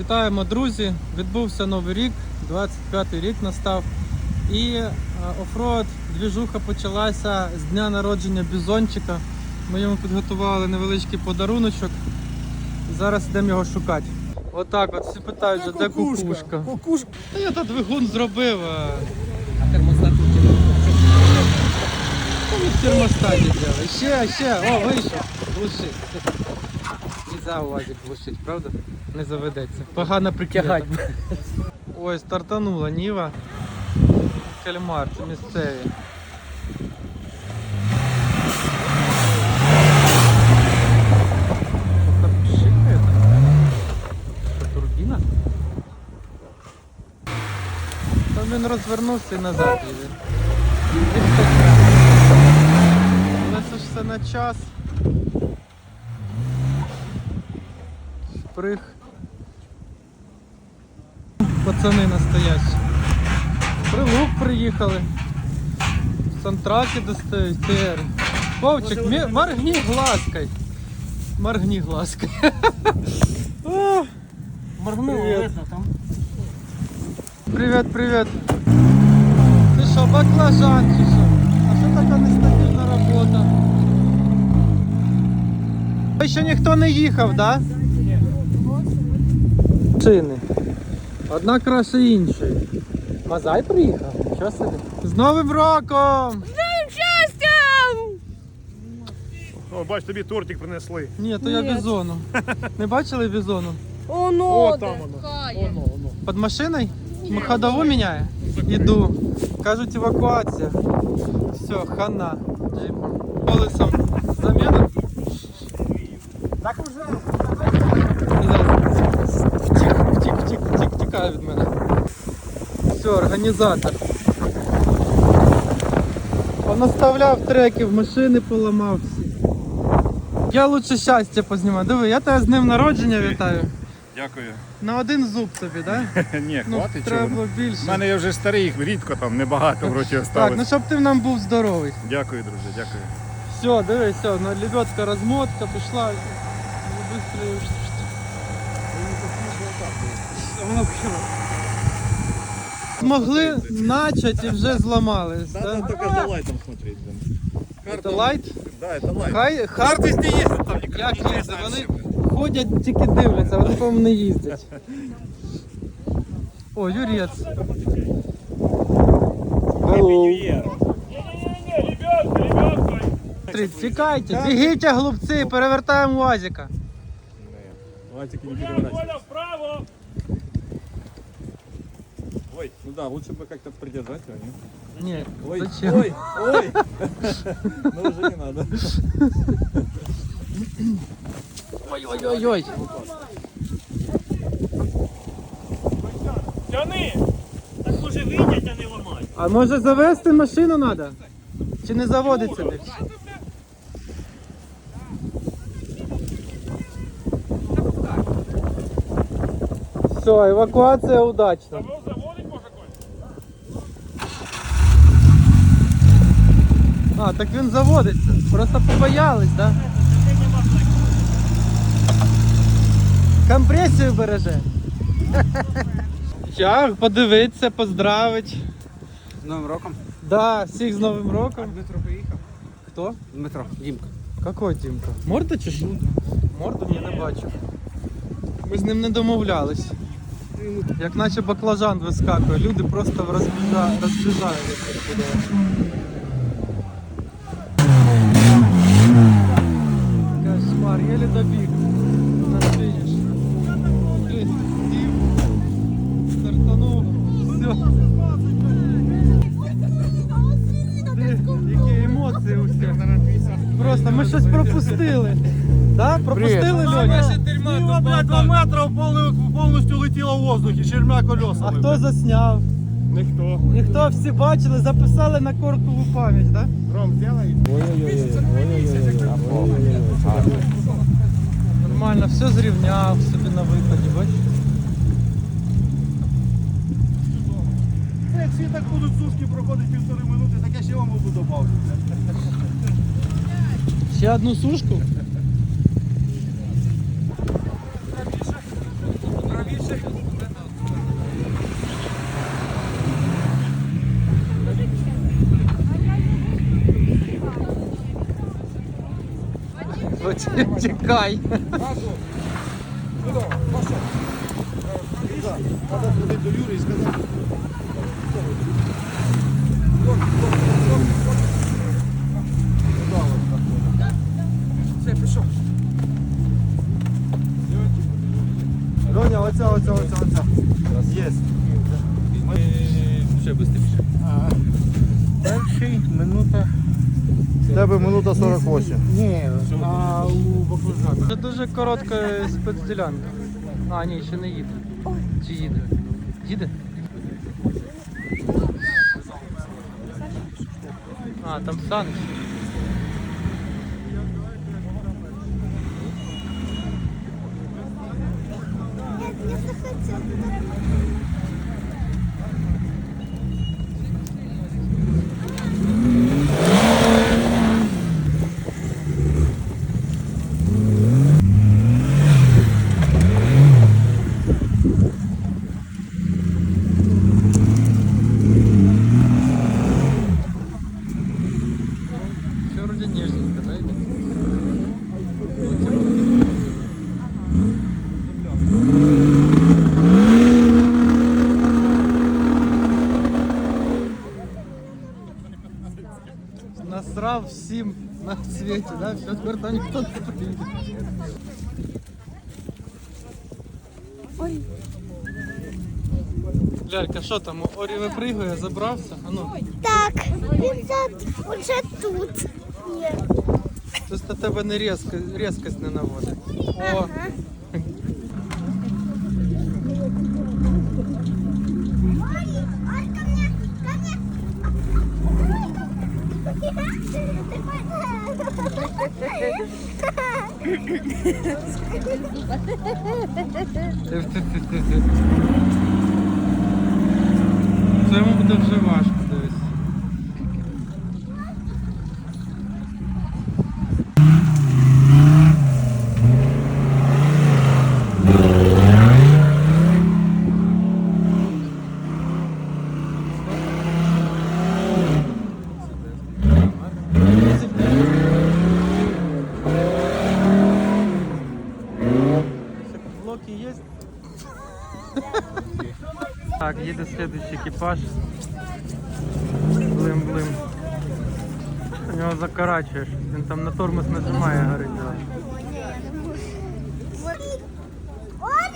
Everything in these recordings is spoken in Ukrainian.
Вітаємо, друзі! Відбувся новий рік, 25-й рік настав. І е, офроуд двіжуха почалася з дня народження бізончика. Ми йому підготували невеличкий подаруночок. Зараз йдемо його шукати. Отак от всі питають, вже, де кукушка. Кукушка. Та я тут двигун зробив. а термостат Та в термостаті. Ще, ще, о, вийшов. Глушить. І за УАЗик глушить, правда? Не заведеться. Погано прикидати. Тягать. Ой, стартанула Ніва. Кальмар, це місцеві. Турбіна? Там він розвернувся і назад їде. Але це ж все на час. Шприх. Пацани настоящі. Прилук приїхали. Сантраки достають. ТР. Вовчик, моргни глазкой. Моргни глазкой. Моргнуло, Привет. видно там. Привіт, привіт. Ти що, баклажан чи що? А що така нестабільна робота? Ще ніхто не їхав, так? Да? Чини. Одна краще іншої. Мазай приїхав? Що собі? З Новим роком! О, бач, тобі тортик принесли. Ні, то я Ні. бізону. Не бачили бізону? Оно, О, там воно. хає. Оно. Під машиною? Ходову міняє? Іду. Кажуть, евакуація. Все, хана. Джипом. Колесом Все, організатор. Понаставляв треків, машини поламав всі. Я лучше щастя познімаю. Диви, я тебе з днем народження вітаю. Дякую. На один зуб тобі, так? Да? Ні, Ну, хватить треба чого. було більше. У мене я вже старий, рідко там, небагато в роті Так, осталось. ну щоб ти нам був здоровий. Дякую, друже, дякую. Все, дивись, все, на лебедка розмотка пішла. Быстрее. Змогли начать і вже зламались. Да? только за лайтом смотреть. Це лайт? Да, это лайт. Хай хард не ездит там як їздить, вони ходять, тільки дивляться, вони по не їздять. О, Юрець. Три, Тікайте, бігіть, глупці, перевертаємо УАЗика. Лайтики не переворачивай. Ой, ну да, лучше бы как-то придержать его, нет? Ні, Ой, зачем? ой, ой! Ну уже не надо. Ой-ой-ой-ой. Тяни! Так може вийдять, а не ламай. А може завести машину треба? Чи не заводиться десь? Все, евакуація удачна. А, так він заводиться. Просто побоялись, так? Да? Компресію береже. Як подивитися, поздравить. З Новим роком. Да, всіх з Новим роком. Дмитро приїхав. Хто? Дмитро, Дімка. Какой Дімка? Морда чи що? Морду я не бачу. Ми з ним не домовлялись. Як наче баклажан вискакує, люди просто розбіжа... розбіжаються. Кошмар, еле добіг на фініш. Стартанув. Все. Які емоції у всіх. Просто ми щось пропустили. Да? Пропустили Льоня? Блядь, 2 метра повністю летіло в воздухі, чермя колеса. А хто засняв? Ніхто. Ніхто всі бачили, записали на коркову пам'ять, так? Ром, сделай. Нормально, все зрівняв собі на виході, бачиш? Як всі так будуть сушки проходити півтори минути, так я ще вам буду добавлю. Ще одну сушку? Ч- чекай. Треба сходити до Юри і сказати. Все, пішов. Льоня, оця, оця, оця, оця. Є. Ще швидше. Перший минута. Тебе минута 48. Ні, а у баклажана. Це дуже коротка спецділянка. А, ні, ще не їде. Чи їде? Їде? А, там Саныч. Я захотела. Все Насрав всім на світі, да? Все, тепер там ніхто не приїде. Лялька, що там, Орі випригує, забрався? А ну, Так, він за- уже тут. Є. щось на тебе не різко, різкость не наводить. О, Ага. Це йому буде вже важко Блоки є? Так, їде следующий екіпаж. Блим-блим. У нього закорачуєш. Він там на тормоз нажимає, горить. да. Ой,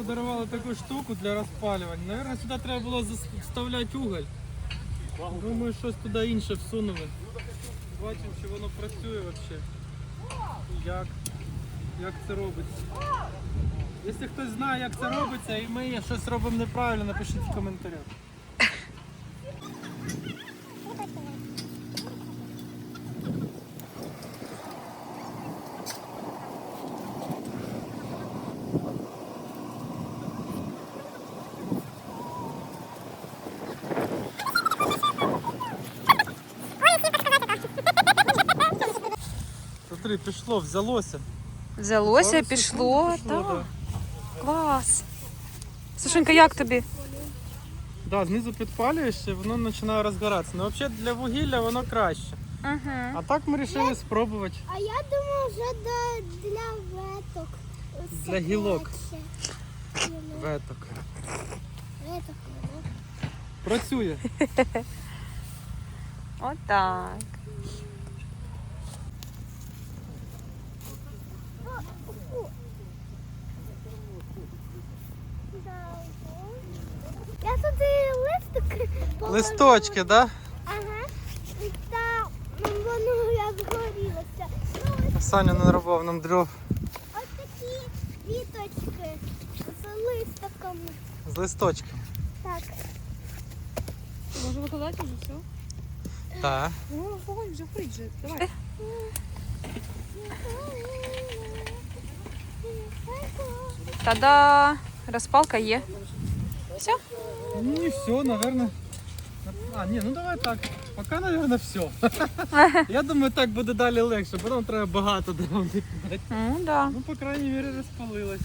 подарували таку штуку для розпалювання. Наверное, сюди треба було вставляти уголь. Думаю, щось туди інше всунули. Бачимо, чи воно працює взагалі. Як? Як це робиться? Якщо хтось знає, як це робиться, і ми щось робимо неправильно, напишіть в коментарях. Смотри, пішло, взялося. Взялося, Пару пішло. секунд Так, да. клас. Сашенька, як тобі? Да, знизу підпалюєшся, воно починає розгоратися. Ну, взагалі для вугілля воно краще. Угу. А так ми вирішили спробувати. А я думаю, вже до, для веток. Для гілок. Краще. Веток. Веток, ну. Працює. Отак. Я туди листик Листочки, да? Ага. Воно як. Саня наробив нам дров Ось такі квіточки з листиками. з листочком. Так. Може викладати вже все? Так. Ну, вогонь вже горить же. Давай. Та-да! Розпалка є. Все? Не все, наверное. А, ні, ну давай так. Поки, наверное, все. Я думаю, так буде далі легше, потім треба багато дров накидати. Ну, да. Ну, по крайній мірі, розпалилось.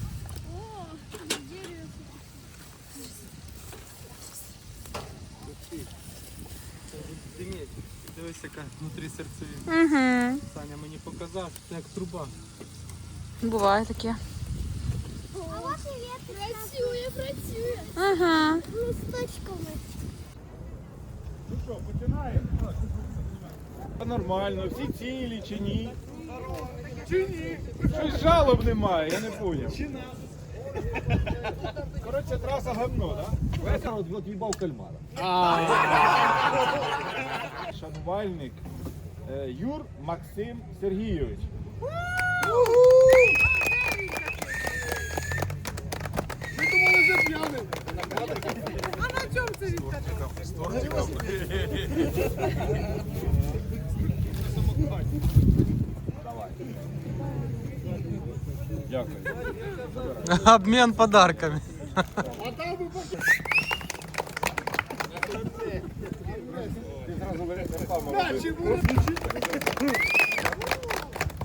Диміть. Дивись, яка внутрі серцевина. Угу. Саня мені показав, що це як труба. Буває таке. А от і. Працює, працює. Угу. Листочками. Ну що, починаємо? Нормально, всі цілі чи ні? Чи ні? Щось жалоб немає, я не поняв. Коротше, траса гавно, так? От, от їбав кальмара. Шанувальник е, Юр Максим Сергійович. Дякую. Обмен подарками.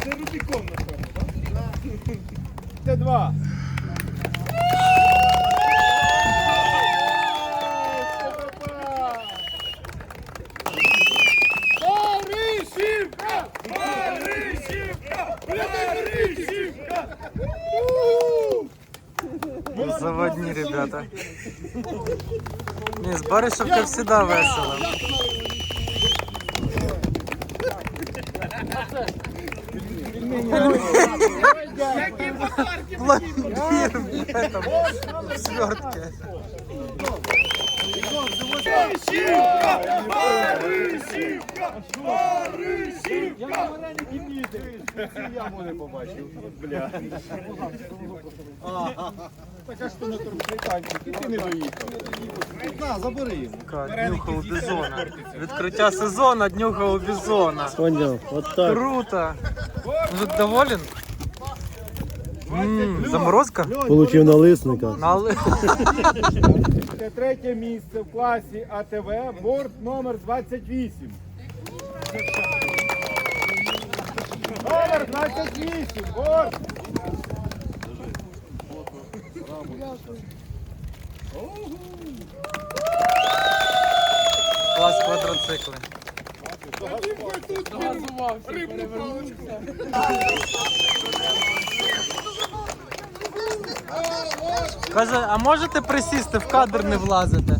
Це Рубікон, напевно, так? Це два. Ні, всегда завжди весело. Пломбир в этом в свертке. Борисівка! Борисівка! Я не побачив. Бля. Так а що на турбританці? Ти не доїхав. На, забери йому. Днюха у бізона. Відкриття сезону, днюха у бізона. Понял, вот так. Круто. Вже доволен? М, Заморозка? Получив налисника. Нали... Це третє місце в класі АТВ, борт номер 28. Номер 28, борт. Клас квадроцикли. Каже, а можете присісти в кадр не влазити?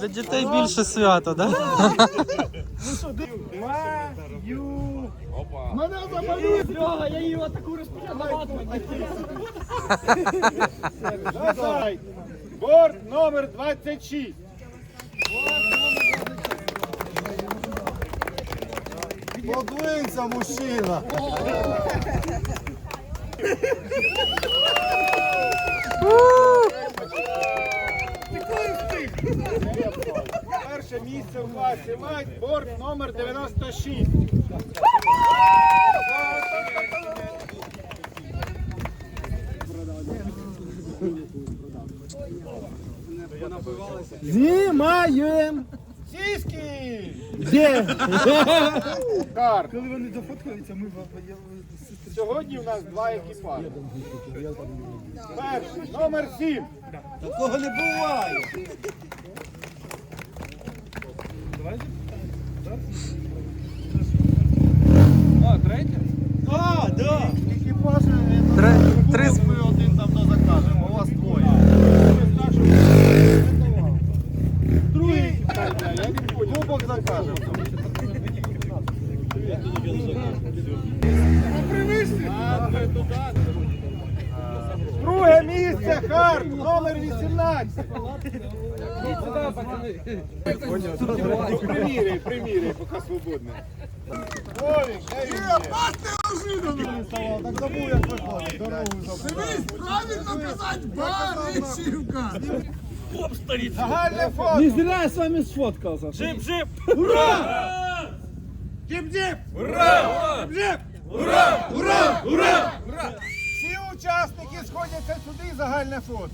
Для дітей більше свято, да? Маю. Мене замалюють. Льога, я її отаку розпочинаю. Борт номер 26. Подвинься, мужчина. Перше місце в класі мать, борт номер 96. Знімаємо! Сіськи! Де? Кар. Коли вони зафоткаються, ми Сьогодні у нас два екіпажі. Перший, номер 7. Такого не буває. А, третій? А, да. Екіпаж, Три- три з- ми один там не закажемо, у вас двоє. Другий. Я не понял. Кубок закажемо. Друге місце Харт, номер 18. Приміряй, приміряй, свободне. Вовик, дай мені. Так забув, як виходить. Дорогу забув. Загальне фото. Не зря я з вами сфоткався. Всі учасники сходяться сюди, загальне фото.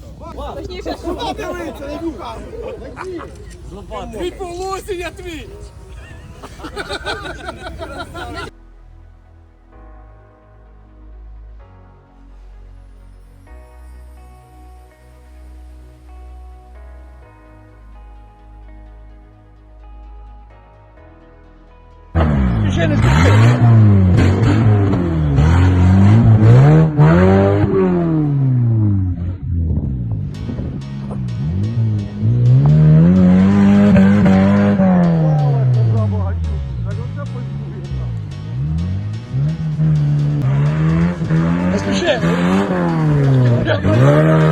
Düşeniz düşün. Назад,